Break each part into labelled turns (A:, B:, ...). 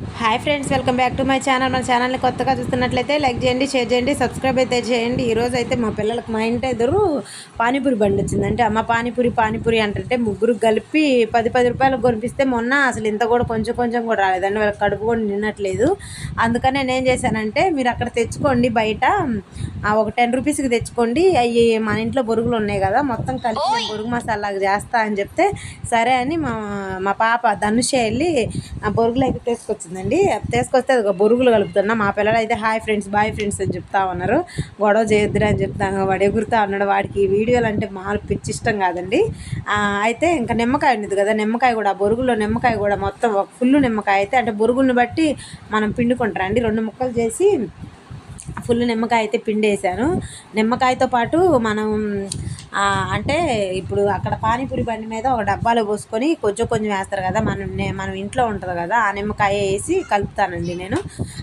A: Hi friends welcome back to my channel. మన ఛానల్ని కొత్తగా చూస్తున్నట్లయితే లైక్ చేయండి షేర్ చేయండి సబ్స్క్రైబ్ అయితే చేయండి. ఈరోజు అయితే మా పిల్లలకు మా ఇంటి ఎదురు పానీపూరి బండి వచ్చింది అంటే అమ్మ పానీపూరి పానీపూరి అంటే ముగ్గురు కలిపి పది పది రూపాయలకు కొనిపిస్తే మొన్న అసలు ఇంత కూడా కొంచెం కొంచెం కూడా రాలేదండి. వాళ్ళకి కడుపు కూడా నిన్నట్లేదు అందుకనే నేను చేశానంటే మీరు అక్కడ తెచ్చుకోండి బయట. ఒక టెన్ రూపీస్కి తెచ్చుకోండి. అవి మన ఇంట్లో బొరుగులు ఉన్నాయి కదా మొత్తం కలిపి బొరుగు మసాలా చేస్తా అని చెప్తే సరే అని మా మా పాప ధనుష వెళ్ళి ఆ బొరుగులు అయితే తీసుకొచ్చిందండి. తీసుకొస్తే అది ఒక బొరుగులు కలుపుతున్నా. మా పిల్లలు అయితే హాయ్ ఫ్రెండ్స్ బాయ్ ఫ్రెండ్స్ అని చెప్తా ఉన్నారు. గొడవ చేయొద్దురా అని చెప్తాను వాడు ఎగురుతా ఉన్నాడు. వాడికి వీడియోలు అంటే మాలు పిచ్చి ఇష్టం కాదండి. అయితే ఇంకా నిమ్మకాయ ఉండేది కదా నిమ్మకాయ కూడా ఆ బొరుగులో నిమ్మకాయ కూడా మొత్తం ఒక ఫుల్ నిమ్మకాయ అయితే అంటే బొరుగుల్ని బట్టి మనం పిండుకుంటారండి రెండు ముక్కలు చేసి ఫుల్ నిమ్మకాయ అయితే పిండేశాను నిమ్మకాయతో పాటు మనం అంటే ఇప్పుడు అక్కడ పానీపూరి బండి మీద ఒక డబ్బాలో పోసుకొని కొంచెం కొంచెం వేస్తారు కదా మనం నే- మనం ఇంట్లో ఉంటుంది కదా ఆ నిమ్మకాయ వేసి కలుపుతానండి నేను.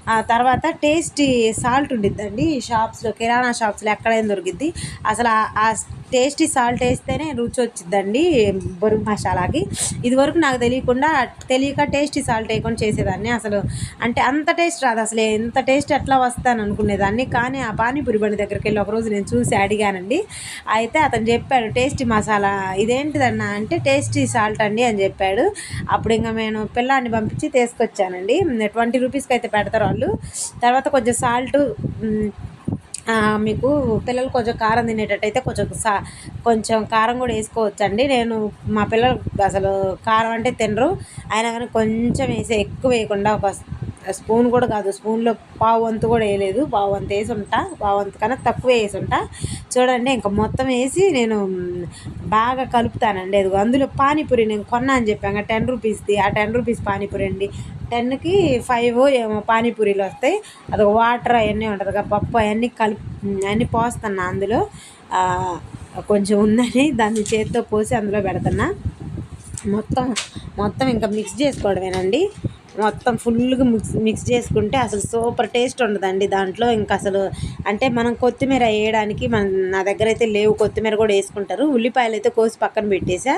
A: ఆ తర్వాత టేస్టీ సాల్ట్ ఉండిద్దండి షాప్స్లో కిరాణా షాప్స్లో ఎక్కడైనా దొరికిద్ది? అసలు ఆ టేస్టీ సాల్ట్ వేస్తేనే రుచి వచ్చిద్దండి బొరుగు మసాలాకి. ఇదివరకు నాకు తెలియకుండా తెలియక టేస్టీ సాల్ట్ వేయకుండా చేసేదాన్ని అసలు. అంటే అంత టేస్ట్ రాదు అసలు. ఎంత టేస్ట్ ఎట్లా వస్తాను అనుకునేదాన్ని. కానీ ఆ పానీపూరి బండి దగ్గరికి వెళ్ళి ఒకరోజు నేను చూసి అడిగానండి. అయితే అతను చెప్పాడు టేస్టీ మసాలా ఇదేంటిదన్న అంటే టేస్టీ సాల్ట్ అండి అని చెప్పాడు. అప్పుడు ఇంకా నేను పిల్లాన్ని పంపించి తీసుకొచ్చానండి. ట్వంటీ రూపీస్కి అయితే పెడతారు వాళ్ళు. తర్వాత కొంచెం సాల్ట్ మీకు పిల్లలు కొంచెం కారం తినేటట్టయితే కొంచెం సా కొంచెం కారం కూడా వేసుకోవచ్చండి. నేను మా పిల్లలు అసలు కారం అంటే తినరు. అయినా కానీ కొంచెం వేసే ఎక్కువ వేయకుండా ఒక స్పూన్ కూడా కాదు స్పూన్లో పావు వంతు కూడా వేయలేదు. పావు వంతు వేసి ఉంటా పావు వంతు కన్నా తక్కువ వేసి ఉంటా చూడండి ఇంకా మొత్తం వేసి నేను బాగా కలుపుతానండి. అది అందులో పానీపూరి నేను కొన్నా అని చెప్పాను టెన్ రూపీస్ది. ఆ టెన్ రూపీస్ పానీపూరి అండి. టెన్కి ఫైవ్ ఏమో పానీపూరీలు వస్తాయి. అది వాటర్ అవన్నీ ఉంటుంది కదా పప్పు అవన్నీ కలిపి అన్నీ పోస్తున్నా అందులో. కొంచెం ఉందని దాన్ని చేతితో పోసి అందులో పెడుతున్నా. మొత్తం మొత్తం ఇంకా మిక్స్ చేసుకోవడమేనండి. మొత్తం ఫుల్గా మిక్స్ మిక్స్ చేసుకుంటే అసలు సూపర్ టేస్ట్ ఉండదండి దాంట్లో. ఇంకా అసలు అంటే మనం కొత్తిమీర వేయడానికి మన నా దగ్గర అయితే లేవు. కొత్తిమీర కూడా వేసుకుంటారు. ఉల్లిపాయలు అయితే కోసి పక్కన పెట్టేసా.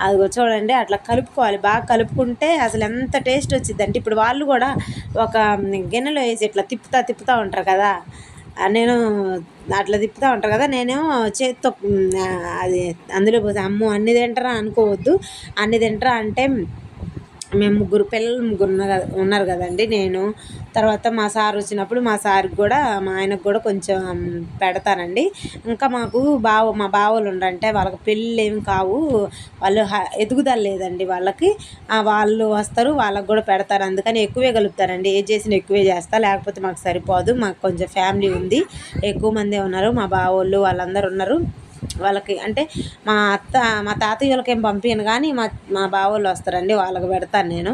A: అది చూడండి అట్లా కలుపుకోవాలి. బాగా కలుపుకుంటే అసలు ఎంత టేస్ట్ వచ్చింది అంటే ఇప్పుడు వాళ్ళు కూడా ఒక గిన్నెలో వేసి ఇట్లా తిప్పుతా తిప్పుతూ ఉంటారు కదా. నేను అట్లా తిప్పుతూ ఉంటారు కదా. నేనేమో చేత్తో అది అందులో పోతే అమ్ము అన్ని తింటారా అనుకోవద్దు. అన్ని తింటారా అంటే మేము ముగ్గురు పిల్లలు ముగ్గురు ఉన్నారు ఉన్నారు కదండి నేను. తర్వాత మా సార్ వచ్చినప్పుడు మా సార్కి కూడా మా ఆయనకు కూడా కొంచెం పెడతానండి. ఇంకా మాకు బావ మా బావలు ఉండంటే వాళ్ళకి పెళ్ళి ఏమి కావు. వాళ్ళు హ- ఎదుగుదల లేదండి వాళ్ళకి. వాళ్ళు వస్తారు వాళ్ళకి కూడా పెడతారు. అందుకని ఎక్కువే కలుపుతారండి. ఏ చేసినా ఎక్కువే చేస్తా. లేకపోతే మాకు సరిపోదు. మాకు కొంచెం ఫ్యామిలీ ఉంది. ఎక్కువ మందే ఉన్నారు. మా బావోళ్ళు వాళ్ళందరూ ఉన్నారు. వాళ్ళకి అంటే మా అత్త మా తాతయ్య వాళ్ళకి ఏం పంపించను కానీ మా మా బావోళ్ళు వస్తారండి వాళ్ళకి పెడతాను నేను.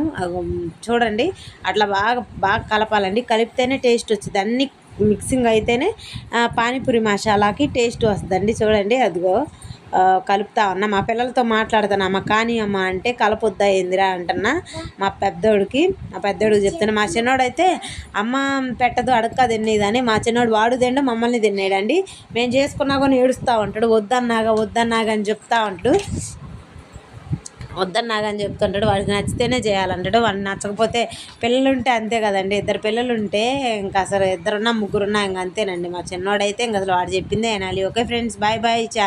A: చూడండి అట్లా బాగా బాగా కలపాలండి. కలిపితేనే టేస్ట్ వచ్చింది అన్ని మిక్సింగ్ అయితేనే పానీపూరి మసాలాకి టేస్ట్ వస్తుందండి చూడండి అదిగో. కలుపుతా ఉన్నా మా పిల్లలతో మాట్లాడుతాను అమ్మ కానీ అమ్మ అంటే కలపొద్దా ఏందిరా? అంటున్నా మా పెద్దోడికి. మా పెద్దోడికి చెప్తున్నా మా చిన్నోడైతే అమ్మ పెట్టదు అడక్క తినేదని. మా చిన్నోడు వాడు తిండు మమ్మల్ని తినేడండి. మేము చేసుకున్నా కానీ ఏడుస్తూ ఉంటాడు. వద్దన్నాగా వద్దన్నాగా అని చెప్తా ఉంటాడు. వద్దన్నాగని చెప్తుంటాడు. వాడికి నచ్చితేనే చేయాలంటాడు. వాడిని నచ్చకపోతే పిల్లలు ఉంటే అంతే కదండి. ఇద్దరు పిల్లలు ఉంటే ఇంకా అసలు ఇద్దరున్నా ముగ్గురున్నా ఇంకా అంతేనండి. మా చిన్నోడైతే ఇంక అసలు వాడు చెప్పిందే వినాలి. ఓకే ఫ్రెండ్స్ బాయ్ బాయ్ చా